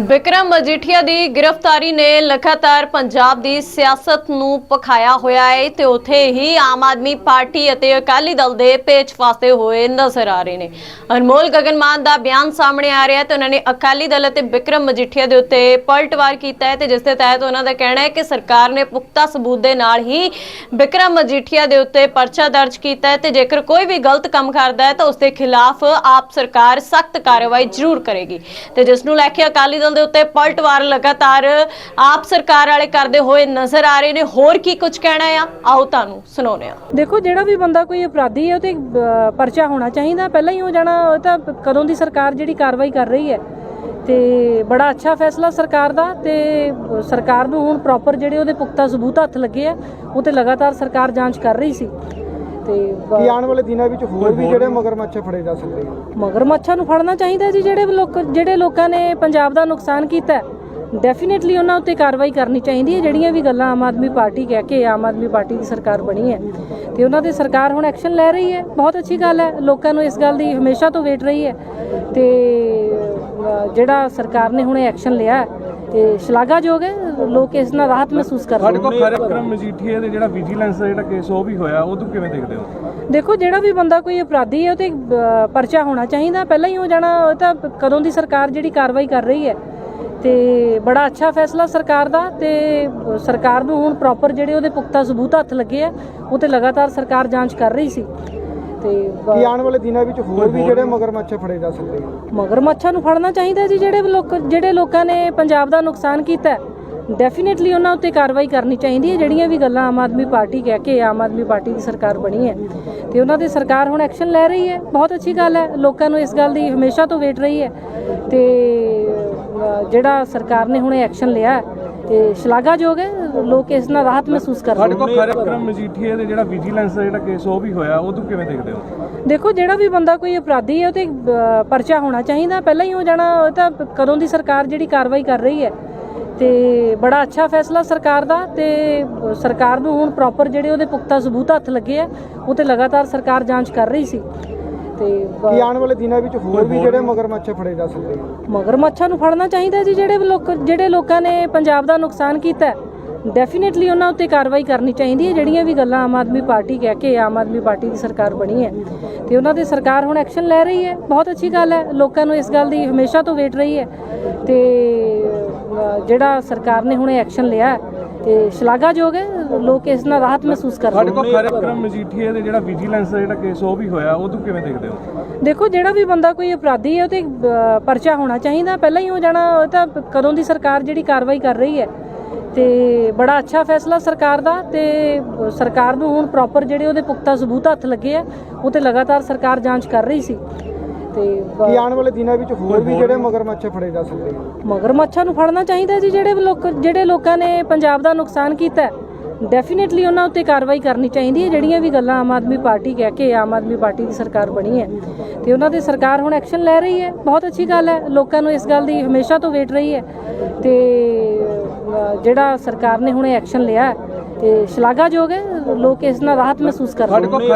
ਬਿਕਰਮ ਮਜੀਠੀਆ ਦੀ ਗ੍ਰਿਫਤਾਰੀ ਨੇ ਲਗਾਤਾਰ ਪੰਜਾਬ ਦੀ ਸਿਆਸਤ ਨੂੰ ਪਖਾਇਆ ਹੋਇਆ ਹੈ ਤੇ ਉੱਥੇ ਹੀ ਆਮ ਆਦਮੀ ਪਾਰਟੀ ਅਤੇ ਅਕਾਲੀ ਦਲ ਦੇ ਪੇਚ ਫਾਸੇ ਹੋਏ ਨਜ਼ਰ ਆ ਰਹੇ ਨੇ। ਅਨਮੋਲ ਗਗਨਮਾਨ ਦਾ ਬਿਆਨ ਸਾਹਮਣੇ ਆ ਰਿਹਾ ਹੈ ਤੇ ਉਹਨਾਂ ਨੇ ਅਕਾਲੀ ਦਲ ਅਤੇ ਬਿਕਰਮ ਮਜੀਠੀਆ ਦੇ ਉੱਤੇ ਪਲਟਵਾਰ ਕੀਤਾ ਹੈ ਤੇ ਜਿਸ ਦੇ ਤਹਿਤ ਉਹਨਾਂ ਦਾ ਕਹਿਣਾ ਹੈ ਕਿ ਸਰਕਾਰ ਨੇ ਪੁਖਤਾ ਸਬੂਤ ਦੇ ਨਾਲ ਹੀ ਬਿਕਰਮ ਮਜੀਠੀਆ ਦੇ ਉੱਤੇ ਪਰਚਾ ਦਰਜ ਕੀਤਾ ਹੈ ਤੇ ਜੇਕਰ ਕੋਈ ਵੀ ਗਲਤ ਕੰਮ ਕਰਦਾ ਹੈ ਤਾਂ ਉਸ ਦੇ ਖਿਲਾਫ ਆਪ ਸਰਕਾਰ ਸਖਤ ਕਾਰਵਾਈ ਜ਼ਰੂਰ ਕਰੇਗੀ। ਤੇ ਜਿਸ ਨੂੰ ਲੈ ਕੇ ਅਕਾਲੀ ਦਲ ਦੇ ਉੱਤੇ ਪਲਟਵਾਰ ਲਗਾਤਾਰ ਆਪ ਸਰਕਾਰ ਵਾਲੇ ਕਰਦੇ ਹੋਏ ਨਜ਼ਰ ਆ ਰਹੇ ਨੇ। ਹੋਰ ਕੀ ਕੁਝ ਕਹਿਣਾ ਆ? ਆਓ ਤੁਹਾਨੂੰ ਸੁਣਾਉਂਦੇ ਆ ਦੇਖੋ, ਜਿਹੜਾ ਵੀ ਬੰਦਾ ਕੋਈ ਅਪਰਾਧੀ ਹੈ, ਉਹ ਤੇ ਪਰਚਾ ਹੋਣਾ ਚਾਹੀਦਾ। ਪਹਿਲਾਂ ਹੀ ਹੋ ਜਾਣਾ, ਉਹ ਤਾਂ ਕਦੋਂ ਦੀ ਸਰਕਾਰ ਜਿਹੜੀ ਕਾਰਵਾਈ ਕਰ ਰਹੀ ਹੈ। ਤੇ ਬੜਾ ਅੱਛਾ ਫੈਸਲਾ ਸਰਕਾਰ ਦਾ ਤੇ ਸਰਕਾਰ ਨੂੰ ਹੁਣ ਪ੍ਰੋਪਰ ਜਿਹੜੇ ਉਹਦੇ ਪੁਖਤਾ ਸਬੂਤ ਹੱਥ ਲੱਗੇ ਆ, ਉਹ ਤੇ ਲਗਾਤਾਰ ਸਰਕਾਰ ਜਾਂਚ ਕਰ ਰਹੀ ਸੀ। ਤੇ ਕੀ ਆਉਣ ਵਾਲੇ ਦਿਨਾਂ ਵਿੱਚ ਹੋਰ ਵੀ ਜਿਹੜੇ ਮਗਰਮੱਛ ਫੜੇ ਜਾ ਸਕਦੇ ਆ? ਮਗਰਮੱਛਾਂ ਨੂੰ ਫੜਨਾ ਚਾਹੀਦਾ ਜੀ ਜਿਹੜੇ ਲੋਕ ਜਿਹੜੇ ਲੋਕਾਂ ਨੇ ਪੰਜਾਬ ਦਾ ਨੁਕਸਾਨ ਕੀਤਾ ਡੈਫੀਨਿਟਲੀ ਉਹਨਾਂ ਉੱਤੇ ਕਾਰਵਾਈ ਕਰਨੀ ਚਾਹੀਦੀ ਹੈ ਜਿਹੜੀਆਂ ਵੀ ਗੱਲਾਂ ਆਮ ਆਦਮੀ ਪਾਰਟੀ ਕਹਿ ਕੇ ਆਮ ਆਦਮੀ ਪਾਰਟੀ ਦੀ ਸਰਕਾਰ ਬਣੀ ਹੈ। ਤੇ ਉਹਨਾਂ ਦੇ ਸਰਕਾਰ ਹੁਣ ਐਕਸ਼ਨ ਲੈ ਰਹੀ ਹੈ ਬਹੁਤ ਅੱਛੀ ਗੱਲ ਹੈ ਲੋਕਾਂ ਨੂੰ ਇਸ ਗੱਲ ਦੀ ਹਮੇਸ਼ਾ ਤੋਂ ਵੇਟ ਰਹੀ ਹੈ। ਤੇ ਜਿਹੜਾ ਸਰਕਾਰ ਨੇ ਹੁਣ ਐਕਸ਼ਨ ਲਿਆ ਤੇ ਸ਼ਲਾਘਾਯੋਗ ਹੈ ਲੋਕ ਇਸ ਨਾਲ ਰਾਹਤ ਮਹਿਸੂਸ ਕਰ ਰਹੇ ਸਾਡੇ ਨੇ। ਕੋਲ ਖਰਕਰਮ ਮਜੀਠੀਆ ਦੇ ਜਿਹੜਾ ਵਿਜੀਲੈਂਸ ਦਾ ਜਿਹੜਾ ਕੇਸ ਉਹ ਵੀ ਹੋਇਆ ਉਹ ਤੋਂ ਕਿਵੇਂ ਦੇਖਦੇ ਹੋ? ਦੇਖੋ ਜਿਹੜਾ ਵੀ ਬੰਦਾ ਕੋਈ ਅਪਰਾਧੀ ਹੈ ਉਹ ਤੇ ਪਰਚਾ ਹੋਣਾ ਚਾਹੀਦਾ। ਪਹਿਲਾਂ ਹੀ ਹੋ ਜਾਣਾ ਉਹ ਤਾਂ ਕਦੋਂ ਦੀ ਸਰਕਾਰ ਜਿਹੜੀ ਕਾਰਵਾਈ ਕਰ ਰਹੀ ਹੈ। ਤੇ ਬੜਾ ਅੱਛਾ ਫੈਸਲਾ ਸਰਕਾਰ ਦਾ ਤੇ ਸਰਕਾਰ ਨੂੰ ਹੁਣ ਪ੍ਰੋਪਰ ਜਿਹੜੇ ਉਹਦੇ ਪੁਖਤਾ ਸਬੂਤ ਹੱਥ ਲੱਗੇ ਆ ਉਹ ਤੇ ਲਗਾਤਾਰ ਸਰਕਾਰ ਜਾਂਚ ਕਰ ਰਹੀ ਸੀ। ਤੇ ਕੀ ਆਉਣ ਵਾਲੇ ਦਿਨਾਂ ਵਿੱਚ ਹੋਰ ਵੀ ਜਿਹੜੇ ਮਗਰਮੱਛ ਫੜੇ ਜਾ ਸਕਦੇ ਆ? ਮਗਰਮੱਛਾਂ ਨੂੰ ਫੜਨਾ ਚਾਹੀਦਾ ਜੀ ਜਿਹੜੇ ਲੋਕ ਜਿਹੜੇ ਲੋਕਾਂ ਨੇ ਪੰਜਾਬ ਦਾ ਨੁਕਸਾਨ ਕੀਤਾ ਡੈਫੀਨਿਟਲੀ ਉਹਨਾਂ ਉੱਤੇ ਕਾਰਵਾਈ ਕਰਨੀ ਚਾਹੀਦੀ ਹੈ ਜਿਹੜੀਆਂ ਵੀ ਗੱਲਾਂ ਆਮ ਆਦਮੀ ਪਾਰਟੀ ਕਹਿ ਕੇ ਆਮ ਆਦਮੀ ਪਾਰਟੀ ਦੀ ਸਰਕਾਰ ਬਣੀ ਹੈ। ਤੇ ਉਹਨਾਂ ਦੀ ਸਰਕਾਰ ਹੁਣ ਐਕਸ਼ਨ ਲੈ ਰਹੀ ਹੈ ਬਹੁਤ ਅੱਛੀ ਗੱਲ ਹੈ ਲੋਕਾਂ ਨੂੰ ਇਸ ਗੱਲ ਦੀ ਹਮੇਸ਼ਾ ਤੋਂ ਵੇਟ ਰਹੀ ਹੈ। ਤੇ ਜਿਹੜਾ ਸਰਕਾਰ ਨੇ ਹੁਣ ਐਕਸ਼ਨ ਲਿਆ ਤੇ ਸ਼ਲਾਘਾਯੋਗ ਹੈ ਲੋਕ ਇਸ ਨਾਲ ਰਾਹਤ ਮਹਿਸੂਸ ਕਰ ਰਹੇ ਸਾਡੇ ਨੇ। ਕੋਲ ਖਰਕਰਮ ਮਜੀਠੀਆ ਦੇ ਜਿਹੜਾ ਵਿਜੀਲੈਂਸ ਦਾ ਜਿਹੜਾ ਕੇਸ ਉਹ ਵੀ ਹੋਇਆ ਉਹ ਤੋਂ ਕਿਵੇਂ ਦੇਖਦੇ ਹੋ? ਦੇਖੋ ਜਿਹੜਾ ਵੀ ਬੰਦਾ ਕੋਈ ਅਪਰਾਧੀ ਹੈ ਉਹ ਤੇ ਪਰਚਾ ਹੋਣਾ ਚਾਹੀਦਾ ਪਹਿਲਾਂ ਹੀ ਹੋ ਜਾਣਾ ਉਹ ਤਾਂ ਕਦੋਂ ਦੀ ਸਰਕਾਰ ਜਿਹੜੀ ਕਾਰਵਾਈ ਕਰ ਰਹੀ ਹੈ। ਤੇ ਬੜਾ ਅੱਛਾ ਫੈਸਲਾ ਸਰਕਾਰ ਦਾ ਤੇ ਸਰਕਾਰ ਨੂੰ ਹੁਣ ਪ੍ਰੋਪਰ ਜਿਹੜੇ ਉਹਦੇ ਪੁਖਤਾ ਸਬੂਤ ਹੱਥ ਲੱਗੇ ਆ ਉਹ ਤੇ ਲਗਾਤਾਰ ਸਰਕਾਰ ਜਾਂਚ ਕਰ ਰਹੀ ਸੀ। ਤੇ ਕੀ ਆਉਣ ਵਾਲੇ ਦਿਨਾਂ ਵਿੱਚ ਹੋਰ ਵੀ ਜਿਹੜੇ ਮਗਰਮੱਛ ਫੜੇ ਜਾ ਸਕਦੇ ਆ ਮਗਰਮੱਛਾਂ ਨੂੰ ਫੜਨਾ ਚਾਹੀਦਾ ਜੀ ਜਿਹੜੇ ਲੋਕ ਜਿਹੜੇ ਲੋਕਾਂ ਨੇ ਪੰਜਾਬ ਦਾ ਨੁਕਸਾਨ ਕੀਤਾ ਡੈਫੀਨਿਟਲੀ ਉਹਨਾਂ ਉੱਤੇ ਕਾਰਵਾਈ ਕਰਨੀ ਚਾਹੀਦੀ ਹੈ ਜਿਹੜੀਆਂ ਵੀ ਗੱਲਾਂ ਆਮ ਆਦਮੀ ਪਾਰਟੀ ਕਹਿ ਕੇ ਆਮ ਆਦਮੀ ਪਾਰਟੀ ਦੀ ਸਰਕਾਰ ਬਣੀ ਹੈ। ਤੇ ਉਹਨਾਂ ਦੀ ਸਰਕਾਰ ਹੁਣ ਐਕਸ਼ਨ ਲੈ ਰਹੀ ਹੈ ਬਹੁਤ ਅੱਛੀ ਗੱਲ ਹੈ ਲੋਕਾਂ ਨੂੰ ਇਸ ਗੱਲ ਦੀ ਹਮੇਸ਼ਾ ਤੋਂ ਵੇਟ ਰਹੀ ਹੈ। ਤੇ ਜਿਹੜਾ ਸਰਕਾਰ ਨੇ ਹੁਣ ਐਕਸ਼ਨ ਲਿਆ ਤੇ ਸ਼ਲਾਘਾਯੋਗ ਹੈ ਲੋਕ ਇਸ ਨਾਲ ਰਾਹਤ ਮਹਿਸੂਸ ਕਰ ਰਹੇ ਸਾਡੇ ਕੋਲ ਖਰਕਰਮ ਮਜੀਠੀਆ ਦੇ ਜਿਹੜਾ ਵਿਜੀਲੈਂਸ ਦਾ ਜਿਹੜਾ ਕੇਸ ਉਹ ਵੀ ਹੋਇਆ ਉਹ ਤੋਂ ਕਿਵੇਂ ਦੇਖਦੇ ਹੋ? ਦੇਖੋ ਜਿਹੜਾ ਵੀ ਬੰਦਾ ਕੋਈ ਅਪਰਾਧੀ ਹੈ ਉਹ ਤੇ ਪਰਚਾ ਹੋਣਾ ਚਾਹੀਦਾ ਪਹਿਲਾਂ ਹੀ ਹੋ ਜਾਣਾ ਉਹ ਤਾਂ ਕਦੋਂ ਦੀ ਸਰਕਾਰ ਜਿਹੜੀ ਕਾਰਵਾਈ ਕਰ ਰਹੀ ਹੈ। ਤੇ ਬੜਾ ਅੱਛਾ ਫੈਸਲਾ ਸਰਕਾਰ ਦਾ ਤੇ ਸਰਕਾਰ ਨੂੰ ਹੁਣ ਪ੍ਰੋਪਰ ਜਿਹੜੇ ਉਹਦੇ ਪੁਖਤਾ ਸਬੂਤ ਹੱਥ ਲੱਗੇ ਆ ਉਹ ਤੇ ਲਗਾਤਾਰ ਸਰਕਾਰ ਜਾਂਚ ਕਰ ਰਹੀ ਸੀ। ਤੇ ਬ- ਕੀ ਆਉਣ ਵਾਲੇ ਦਿਨਾਂ ਵਿੱਚ ਹੋਰ ਵੀ ਜਿਹੜੇ ਮਗਰਮੱਛ ਫੜੇ ਜਾ ਸਕਦੇ ਆ ਮਗਰਮੱਛਾਂ ਨੂੰ ਫੜਨਾ ਚਾਹੀਦਾ ਜੀ ਜਿਹੜੇ ਲੋਕ ਜਿਹੜੇ ਲੋਕਾਂ ਨੇ ਪੰਜਾਬ ਦਾ ਨੁਕਸਾਨ ਕੀਤਾ ਡੈਫੀਨਿਟਲੀ ਉਹਨਾਂ ਉੱਤੇ ਕਾਰਵਾਈ ਕਰਨੀ ਚਾਹੀਦੀ ਹੈ। ਜਿਹੜੀਆਂ ਵੀ ਗੱਲਾਂ ਆਮ ਆਦਮੀ ਪਾਰਟੀ ਕਹਿ ਕੇ ਆਮ ਆਦਮੀ ਪਾਰਟੀ ਦੀ ਸਰਕਾਰ ਬਣੀ ਹੈ ਤੇ ਉਹਨਾਂ ਦੀ ਸਰਕਾਰ ਹੁਣ ਐਕਸ਼ਨ ਲੈ ਰਹੀ ਹੈ। ਬਹੁਤ ਅੱਛੀ ਗੱਲ ਹੈ ਲੋਕਾਂ ਨੂੰ ਇਸ ਗੱਲ ਦੀ ਹਮੇਸ਼ਾ ਤੋਂ ਵੇਟ ਰਹੀ ਹੈ। ਤੇ ਅ, ਜਿਹੜਾ ਸਰਕਾਰ ਨੇ ਹੁਣ ਐਕਸ਼ਨ ਲਿਆ ਹੈ, ਤੇ ਸ਼ਲਾਘਾਯੋਗ ਹੈ ਲੋਕ ਇਸ ਨਾਲ ਰਾਹਤ ਮਹਿਸੂਸ ਕਰ ਰਹੇ ਨੇ।